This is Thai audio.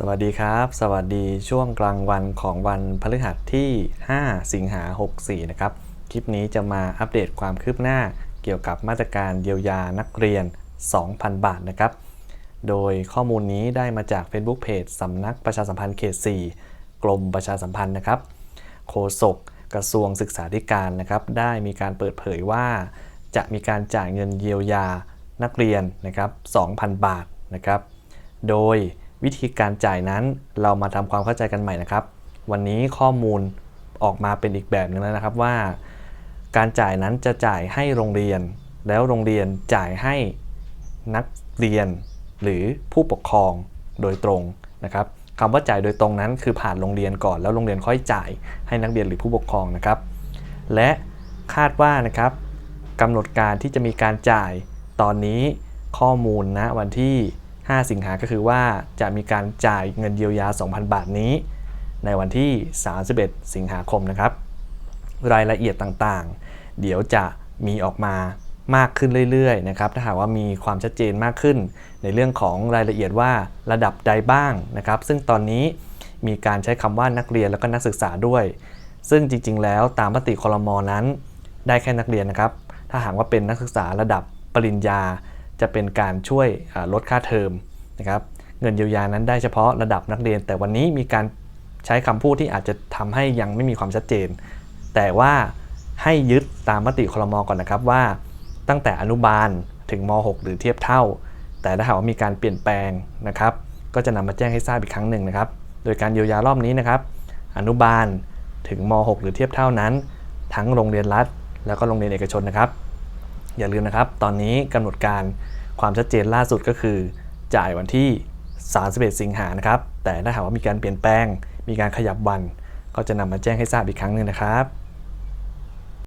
สวัสดีครับ สวัสดีช่วงกลางวันของวันพฤหัสที่ 5 สิงหา 64 นะครับ คลิปนี้จะมาอัปเดตความคืบหน้าเกี่ยวกับมาตรการเยียวยานักเรียน 2,000 บาทนะครับ โดยข้อมูลนี้ได้มาจาก Facebook Page สำนักประชาสัมพันธ์เขต 4 กรมประชาสัมพันธ์นะครับ โฆษกกระทรวงศึกษาธิการนะครับ ได้มีการเปิดเผยว่า จะมีการจ่ายเงินเยียวยานักเรียนนะครับ 2,000 บาทนะครับ โดย วิธีการจ่ายนั้นเรามาทำความเข้าใจกันใหม่นะครับ วันนี้ข้อมูลออกมาเป็นอีกแบบหนึงแล้วนะครับว่า การจ่ายนั้นจะจ่ายให้โรงเรียน แล้วโรงเรียนจ่ายให้นักเรียน หรือผู้ปกครองโดยตรงนะครับคำว่าจ่ายโดยตรงนั้นคือผ่านโรงเรียนก่อน แล้วโรงเรียนค่อยจ่ายให้นักเรียนหรือผู้ปกครองนะครับ และคาดว่านะครับกำหนดการที่จะมีการจ่ายตอนนี้ข้อมูลณวันที่ 5 สิงหาก็คือว่าจะมีการจ่ายเงินเยียวยา 2,000 บาทนี้ ในวันที่ 31 สิงหาคมนะครับ รายละเอียดต่างๆ เดี๋ยวจะมีออกมามากขึ้นเรื่อยๆนะครับถ้าหากว่ามีความชัดเจนมากขึ้น ในเรื่องของรายละเอียดว่าระดับใดบ้างนะครับ ซึ่งตอนนี้มีการใช้คำว่านักเรียนแล้วก็นักศึกษาด้วย ซึ่งจริง ๆ แล้วตามมติคลมนั้น ได้แค่นักเรียนนะครับ ถ้าหากว่าเป็นนักศึกษาระดับปริญญา จะเป็นการช่วยลดค่าเทอมนะครับเงินเยียวยานั้นได้เฉพาะระดับนักเรียน แต่วันนี้มีการใช้คำพูดที่อาจจะทำให้ยังไม่มีความชัดเจน แต่ว่าให้ยึดตามมติคลมก่อนนะครับว่า ตั้งแต่อนุบาลถึงม .6 หรือเทียบเท่า แต่ถ้าหากว่ามีการเปลี่ยนแปลงนะครับ ก็จะนำมาแจ้งให้ทราบอีกครั้งหนึ่งนะครับ โดยการเยียวยารอบนี้นะครับ อนุบาลถึงม .6 หรือเทียบเท่านั้น ทั้งโรงเรียนรัฐ แล้วก็โรงเรียนเอกชนนะครับ อย่าลืมนะครับ ตอนนี้กำหนดการความชัดเจนล่าสุดก็คือ จ่ายวันที่ 31 สิงหานะครับ แต่ถ้าหากว่ามีการเปลี่ยนแปลง มีการขยับวัน ก็จะนำมาแจ้งให้ทราบอีกครั้งหนึ่งนะครับ